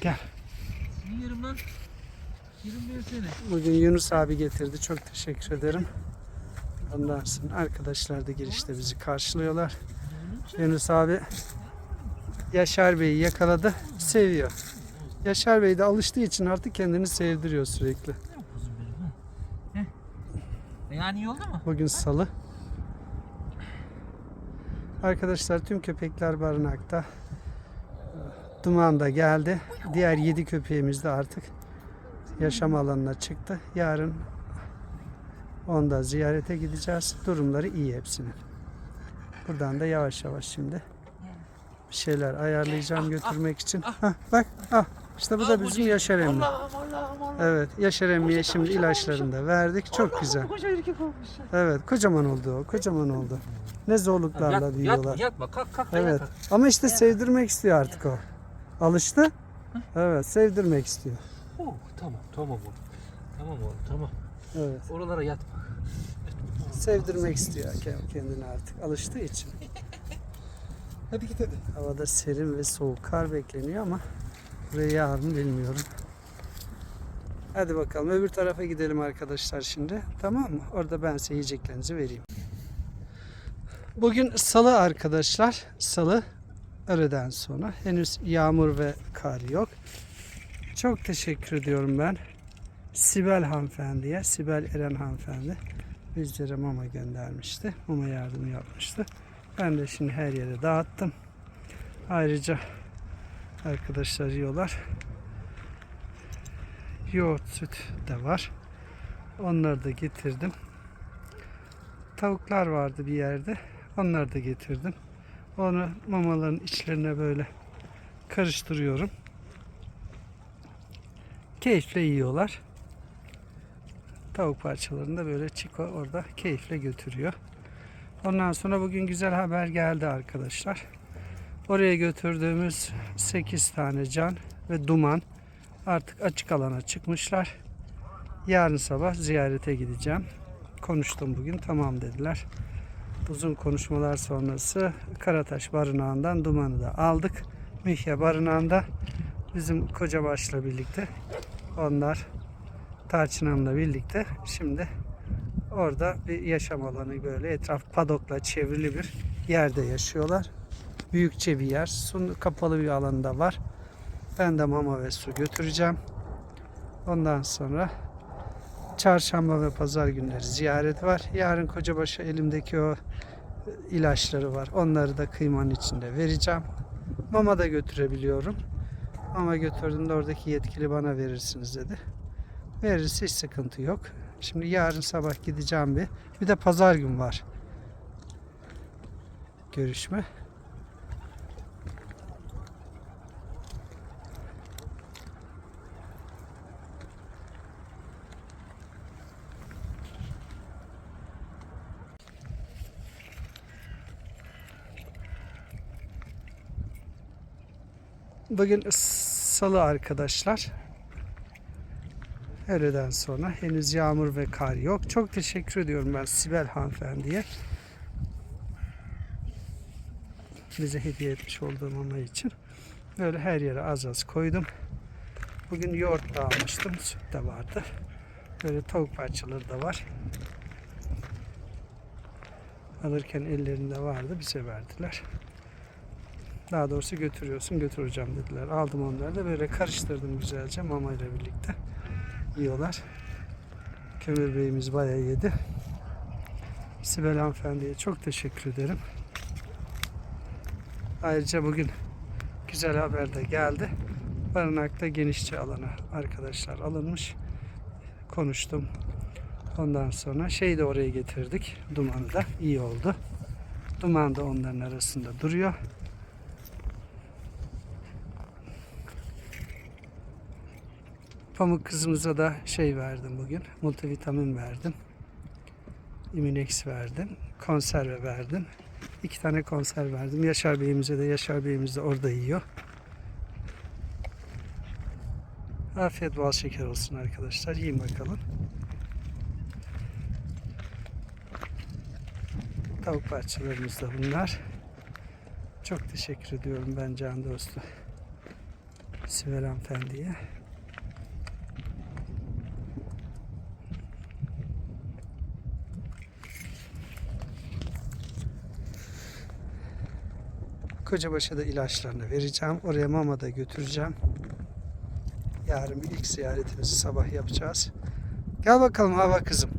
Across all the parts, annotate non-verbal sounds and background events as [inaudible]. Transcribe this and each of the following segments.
Gel. Yerim lan. Yerim seni. Bugün Yunus abi getirdi. Çok teşekkür ederim. Ondan sonra arkadaşlar da girişte bizi karşılıyorlar. Yunus abi Yaşar Bey'i yakaladı. Seviyor. Yaşar Bey de alıştığı için artık kendini sevdiriyor sürekli. E Yani iyi oldu mu? Bugün salı. Arkadaşlar tüm köpekler barınakta. Duman da geldi. Diğer 7 köpeğimiz de artık yaşam alanına çıktı. Yarın onda ziyarete gideceğiz. Durumları iyi hepsinin. Buradan da yavaş yavaş şimdi bir şeyler ayarlayacağım götürmek için. Hah, bak ah işte bu da bizim Yaşar Allah'ım. Evet Yaşar emmiye şimdi ilaçlarını da verdik. Çok güzel. Koca erkek olmuş. Evet kocaman oldu o kocaman oldu. Ne zorluklarla Yat, büyüyorlar. yatma yatma kalk kalk Evet ama işte sevdirmek istiyor artık o. Alıştı. Evet sevdirmek istiyor. Oh, tamam tamam oğlum. Tamam oğlum tamam. Evet Oralara yatma. sevdirmek istiyor ke- kendini artık alıştığı için. [laughs] Hadi git hadi. Havada serin ve soğuk kar bekleniyor ama buraya yarın bilmiyorum. Hadi bakalım öbür tarafa gidelim arkadaşlar şimdi. Tamam mı? Orada ben size yiyeceklerinizi vereyim. Bugün salı arkadaşlar. Salı öğleden sonra. Henüz yağmur ve kar yok. Çok teşekkür ediyorum ben. Sibel hanımefendiye, Sibel Eren hanımefendi bizlere mama göndermişti. Mama yardımı yapmıştı. Ben de şimdi her yere dağıttım. Ayrıca arkadaşlar yiyorlar. Yoğurt, süt de var. Onları da getirdim. Tavuklar vardı bir yerde. Onları da getirdim. Onu mamaların içlerine böyle karıştırıyorum. Keyifle yiyorlar. Tavuk parçalarını da böyle Çiko orada keyifle götürüyor. Ondan sonra bugün güzel haber geldi arkadaşlar. Oraya götürdüğümüz 8 tane can ve duman artık açık alana çıkmışlar. Yarın sabah ziyarete gideceğim. Konuştum bugün tamam dediler. Uzun konuşmalar sonrası Karataş Barınağı'ndan dumanı da aldık. Mihya Barınağı'nda bizim Kocabaş'la birlikte onlar Tarçınam'la birlikte şimdi Orada bir yaşam alanı böyle etraf padokla çevrili bir yerde yaşıyorlar. Büyükçe bir yer. Su kapalı bir alanda var. Ben de mama ve su götüreceğim. Ondan sonra çarşamba ve pazar günleri ziyaret var. Yarın Kocabaş'a elimdeki o ilaçları var. Onları da kıymanın içinde vereceğim. Mama da götürebiliyorum. Mama götürdüğümde oradaki yetkili bana verirsiniz dedi. Verirse hiç sıkıntı yok. Şimdi yarın sabah gideceğim bir. Bir de pazar gün var. Görüşme. Bugün salı arkadaşlar. Öğleden sonra henüz yağmur ve kar yok. Çok teşekkür ediyorum ben Sibel hanımefendiye. Bize hediye etmiş olduğum mama için. Böyle her yere az az koydum. Bugün yoğurt da almıştım. Süt de vardı. Böyle tavuk parçaları da var. Alırken ellerinde vardı. Bize verdiler. Daha doğrusu götürüyorsun götüreceğim dediler. Aldım onları da böyle karıştırdım güzelce mama ile birlikte yiyorlar. Kömür Bey'imiz bayağı yedi. Sibel hanımefendiye çok teşekkür ederim. Ayrıca bugün güzel haber de geldi. Barınakta genişçe alana arkadaşlar alınmış. Konuştum. Ondan sonra şeyi de oraya getirdik. Dumanı da iyi oldu. Duman da onların arasında duruyor. Pamuk kızımıza da şey verdim bugün. Multivitamin verdim. Iminex verdim. Konserve verdim. İki tane konserve verdim. Yaşar Bey'imize de Yaşar Bey'imiz de orada yiyor. Afiyet bal şeker olsun arkadaşlar. Yiyin bakalım. Tavuk parçalarımız da bunlar. Çok teşekkür ediyorum ben can dostu. Sibel hanımefendiye. Kocabaş'a da ilaçlarını vereceğim. Oraya mama da götüreceğim. Yarın ilk ziyaretimizi sabah yapacağız. Gel bakalım hava kızım.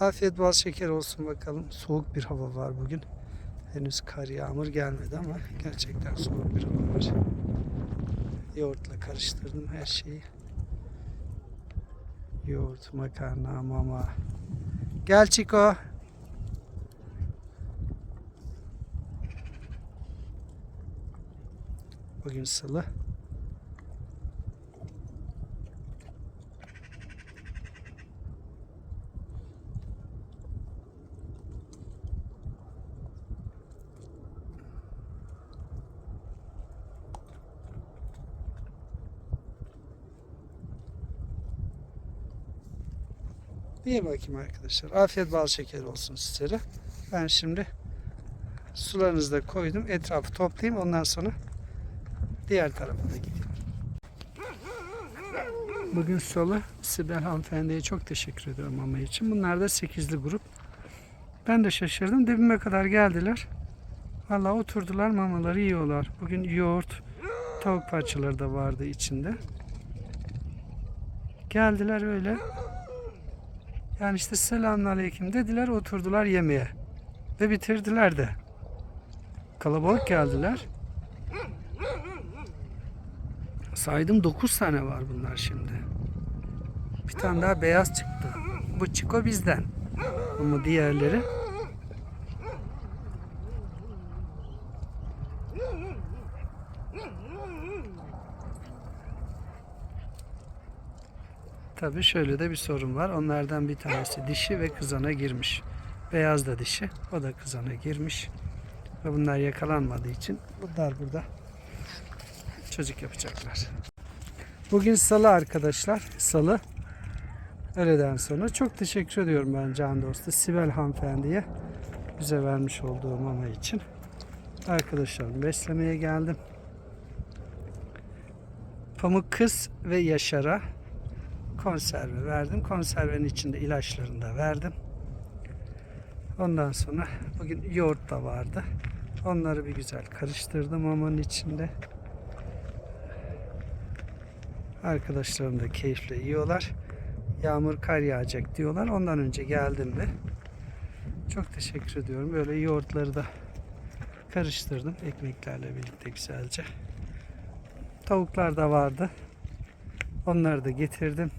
Afiyet bal şeker olsun bakalım. Soğuk bir hava var bugün. Henüz kar yağmur gelmedi ama gerçekten soğuk bir hava var. Yoğurtla karıştırdım her şeyi. Yoğurt, makarna, mama. Gel Çiko. Bugün salı. İyi bakayım arkadaşlar. Afiyet bal şeker olsun sizlere. Ben şimdi sularınızı da koydum. Etrafı toplayayım. Ondan sonra diğer tarafa da gideyim. Bugün salı. Sibel hanımefendiye çok teşekkür ediyorum mama için. Bunlar da 8'li grup. Ben de şaşırdım. Dibime kadar geldiler. Valla oturdular mamaları yiyorlar. Bugün yoğurt, tavuk parçaları da vardı içinde. Geldiler öyle. Yani işte selamünaleyküm dediler oturdular yemeğe. Ve bitirdiler de. Kalabalık geldiler. Saydım 9 tane var bunlar şimdi. Bir tane daha beyaz çıktı. Bu çiko bizden. Ama diğerleri Tabii şöyle de bir sorun var. Onlardan bir tanesi dişi ve kızana girmiş. Beyaz da dişi. O da kızana girmiş. Ve bunlar yakalanmadığı için bunlar burada çocuk yapacaklar. Bugün salı arkadaşlar. Salı. Öğleden sonra. Çok teşekkür ediyorum ben can dostu Sibel hanımefendiye. Bize vermiş olduğu mama için. Arkadaşlarımı beslemeye geldim. Pamuk kız ve Yaşar'a konserve verdim. Konservenin içinde ilaçlarını da verdim. Ondan sonra bugün yoğurt da vardı. Onları bir güzel karıştırdım mamanın içinde. Arkadaşlarım da keyifle yiyorlar. Yağmur kar yağacak diyorlar. Ondan önce geldim mi? Çok teşekkür ediyorum. Böyle yoğurtları da karıştırdım ekmeklerle birlikte güzelce. Tavuklar da vardı. Onları da getirdim.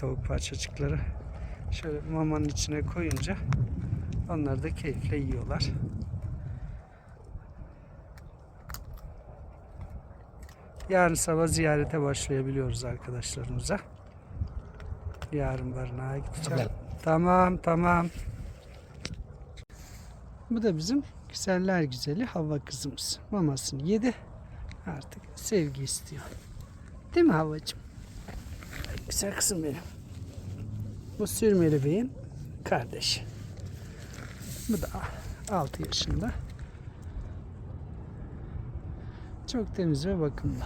Tavuk parçacıkları. Şöyle mamanın içine koyunca onlar da keyifle yiyorlar. Yarın sabah ziyarete başlayabiliyoruz arkadaşlarımıza. Yarın barınağa gideceğim. Tamam tamam. Bu da bizim güzeller güzeli hava kızımız. Mamasını yedi. Artık sevgi istiyor. Değil mi havacım? Güzel kızım benim. Bu sürmeli beyin kardeşi. Bu da 6 yaşında. Çok temiz ve bakımlı.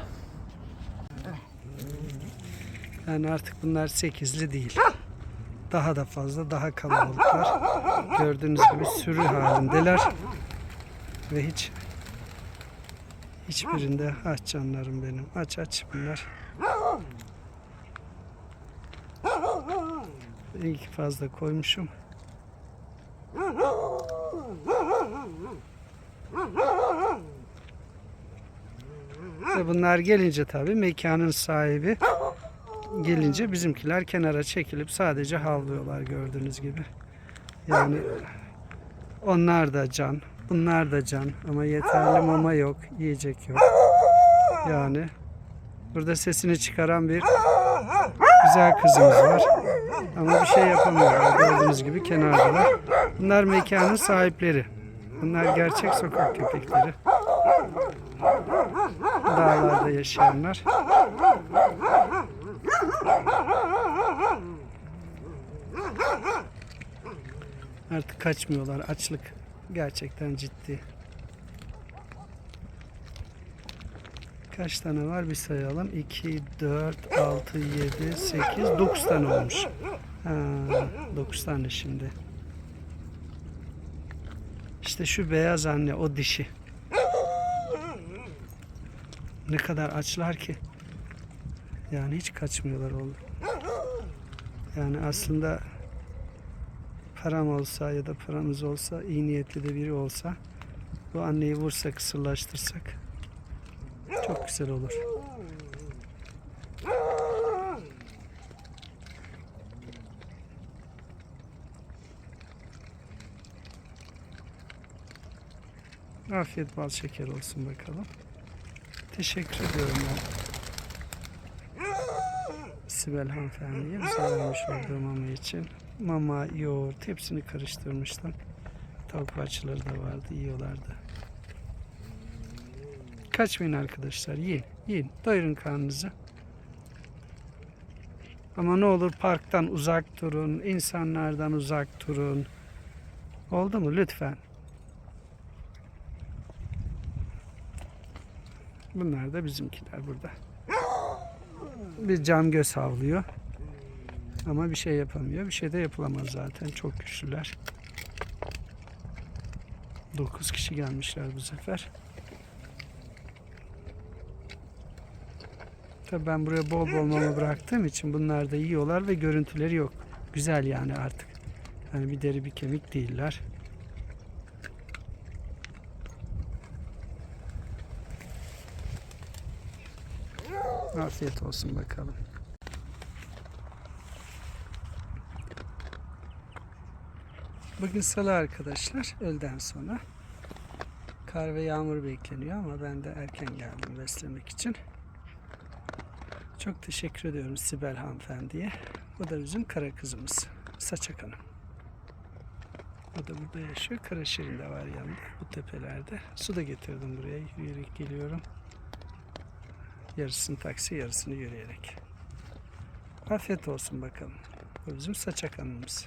Yani artık bunlar sekizli değil. Daha da fazla, daha kalabalıklar. Gördüğünüz gibi sürü halindeler. Ve hiç hiçbirinde aç canlarım benim. Aç aç bunlar. İyi ki fazla koymuşum. Ve bunlar gelince tabii mekanın sahibi gelince bizimkiler kenara çekilip sadece havlıyorlar gördüğünüz gibi. Yani onlar da can, bunlar da can ama yeterli mama yok, yiyecek yok. Yani burada sesini çıkaran bir güzel kızımız var. Ama bir şey yapamıyorlar. Gördüğünüz gibi kenardalar. Bunlar mekanın sahipleri. Bunlar gerçek sokak köpekleri. Dağlarda yaşayanlar. Artık kaçmıyorlar. Açlık gerçekten ciddi. Kaç tane var bir sayalım. 2, 4, 6, 7, 8, 9 tane olmuş. Ha, 9 tane şimdi. İşte şu beyaz anne o dişi. Ne kadar açlar ki. Yani hiç kaçmıyorlar oğlum. Yani aslında param olsa ya da paramız olsa, iyi niyetli de biri olsa bu anneyi vursak, kısırlaştırsak çok güzel olur. Afiyet bal şeker olsun bakalım. Teşekkür ediyorum ben. Sibel hanımefendiye vermiş olduğu mama için. Mama, yoğurt hepsini karıştırmıştım. Tavuk parçaları da vardı, yiyorlardı. Kaçmayın arkadaşlar, yiyin, yiyin. Doyurun karnınızı. Ama ne olur parktan uzak durun, insanlardan uzak durun. Oldu mu lütfen? Bunlar da bizimkiler burada. Bir cam göz havlıyor. Ama bir şey yapamıyor. Bir şey de yapılamaz zaten. Çok güçlüler. 9 kişi gelmişler bu sefer. Tabii ben buraya bol bol mama bıraktığım için bunlar da yiyorlar ve görüntüleri yok. Güzel yani artık. Yani bir deri bir kemik değiller. Afiyet olsun bakalım. Bugün salı arkadaşlar. Öğleden sonra. Kar ve yağmur bekleniyor ama ben de erken geldim beslemek için. Çok teşekkür ediyorum Sibel hanımefendiye. Bu da bizim kara kızımız. Saçak Hanım. O da burada yaşıyor. Kara Şirin de var yanında. Bu tepelerde. Su da getirdim buraya. Yürüyerek geliyorum. Yarısını taksi, yarısını yürüyerek. Afiyet olsun bakalım. Bu bizim saçak hanımımız.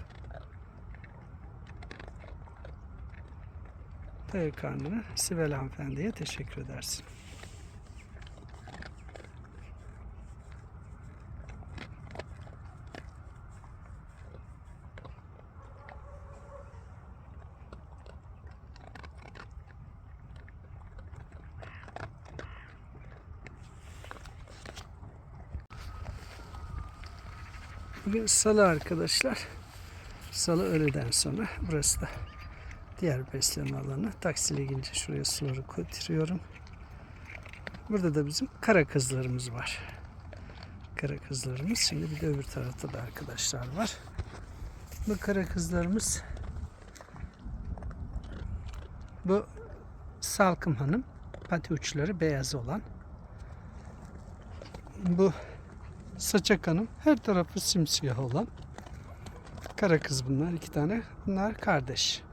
Doyur karnını Sibel hanımefendiye teşekkür edersin. Bugün salı arkadaşlar. Salı öğleden sonra. Burası da diğer besleme alanı. Taksiyle gelince şuraya suları götürüyorum. Burada da bizim kara kızlarımız var. Kara kızlarımız. Şimdi bir de öbür tarafta da arkadaşlar var. Bu kara kızlarımız bu Salkım Hanım pati uçları beyaz olan. Bu Saçak Hanım her tarafı simsiyah olan. Kara kız bunlar iki tane. Bunlar kardeş.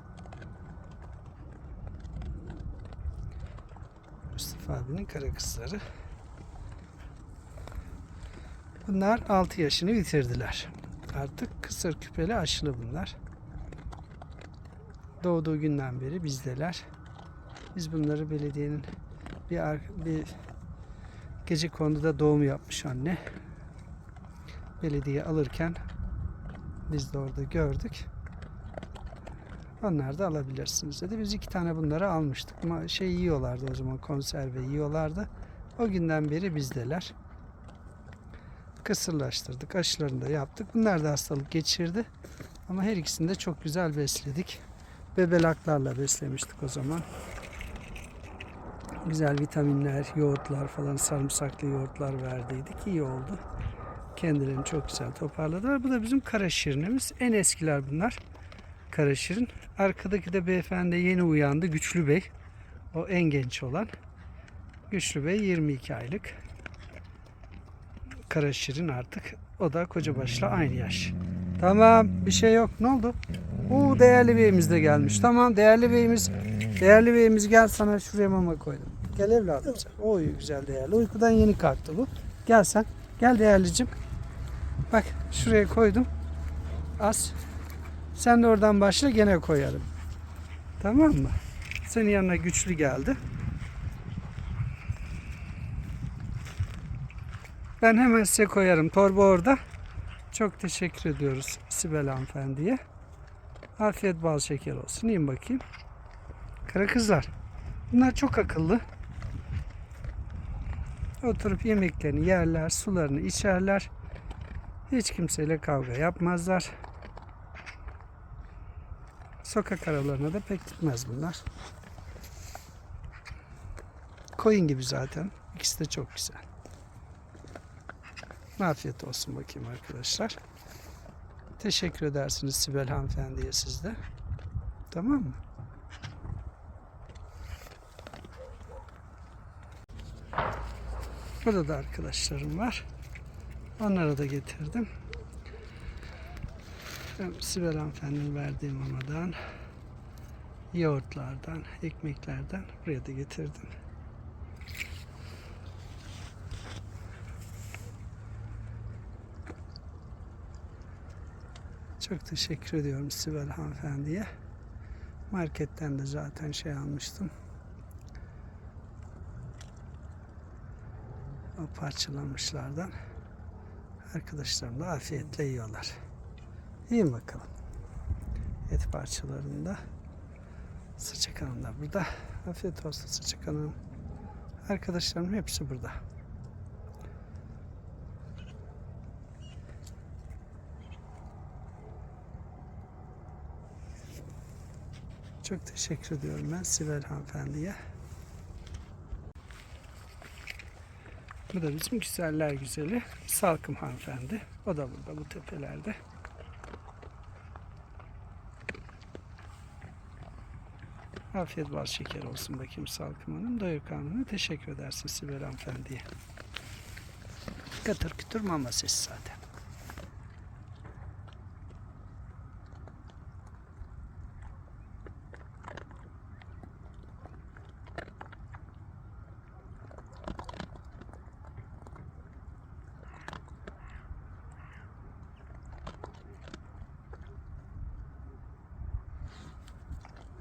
Mustafa abinin kara kızları. Bunlar 6 yaşını bitirdiler. Artık kısır küpeli aşılı bunlar. Doğduğu günden beri bizdeler. Biz bunları belediyenin bir, bir gece konuda doğum yapmış anne. Belediye alırken biz de orada gördük. Onlar da alabilirsiniz dedi. Biz iki tane bunları almıştık. Şey yiyorlardı o zaman konserve yiyorlardı. O günden beri bizdeler. Kısırlaştırdık. Aşılarını da yaptık. Bunlar da hastalık geçirdi. Ama her ikisini de çok güzel besledik. Bebelaklarla beslemiştik o zaman. Güzel vitaminler, yoğurtlar falan sarımsaklı yoğurtlar verdiydik. İyi oldu. Kendilerini çok güzel toparladılar. Bu da bizim kara şirinimiz. En eskiler bunlar. Kara şirin. Arkadaki de beyefendi yeni uyandı. Güçlü Bey. O en genç olan. Güçlü Bey 22 aylık. Kara şirin artık. O da kocabaşla aynı yaş. Tamam bir şey yok. Ne oldu? Oo değerli beyimiz de gelmiş. Tamam değerli beyimiz. Değerli beyimiz gel sana şuraya mama koydum. Gel evladım sen. Oy güzel değerli. Uykudan yeni kalktı bu. Gel sen. Gel değerlicim. Bak şuraya koydum. Az. Sen de oradan başla gene koyarım. Tamam mı? Senin yanına güçlü geldi. Ben hemen size koyarım. Torba orada. Çok teşekkür ediyoruz Sibel hanımefendiye. Afiyet bal şeker olsun. Yiyin bakayım. Kara kızlar. Bunlar çok akıllı. Oturup yemeklerini yerler, sularını içerler. Hiç kimseyle kavga yapmazlar. Sokak aralarına da pek gitmez bunlar. Koyun gibi zaten. İkisi de çok güzel. Afiyet olsun bakayım arkadaşlar. Teşekkür edersiniz Sibel hanımefendiye siz de. Tamam mı? Burada da arkadaşlarım var. Onlara da getirdim. Hem Sibel hanımefendinin verdiği mamadan, yoğurtlardan, ekmeklerden buraya da getirdim. Çok teşekkür ediyorum Sibel hanımefendiye. Marketten de zaten şey almıştım. Parçalanmışlardan. Arkadaşlarım da afiyetle yiyorlar. Yiyin bakalım. Et parçalarını da. Sıçak Hanım da burada. Afiyet olsun Sıçak Hanım. Arkadaşlarım hepsi burada. Çok teşekkür ediyorum ben Sibel hanımefendiye. Bu da bizim güzeller güzeli Salkım hanımefendi. O da burada bu tepelerde. Afiyet bal şeker olsun bakayım Salkım Hanım. Doyur karnına teşekkür edersin Sibel hanımefendiye. Katır kütür mama sesi zaten.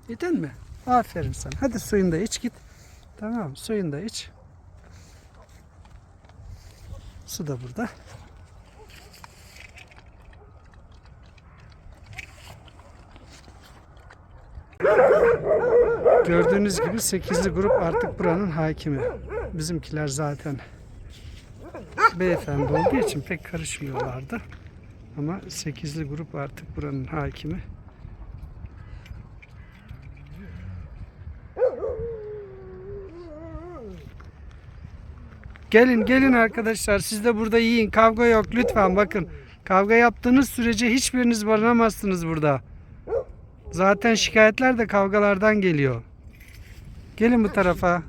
Yedin mi? Aferin sana. Hadi suyunu da iç git. Tamam suyunu da iç. Su da burada. Gördüğünüz gibi 8'li grup artık buranın hakimi. Bizimkiler zaten beyefendi olduğu için pek karışmıyorlardı. Ama 8'li grup artık buranın hakimi. Gelin gelin arkadaşlar siz de burada yiyin. Kavga yok lütfen bakın. Kavga yaptığınız sürece hiçbiriniz barınamazsınız burada. Zaten şikayetler de kavgalardan geliyor. Gelin bu tarafa.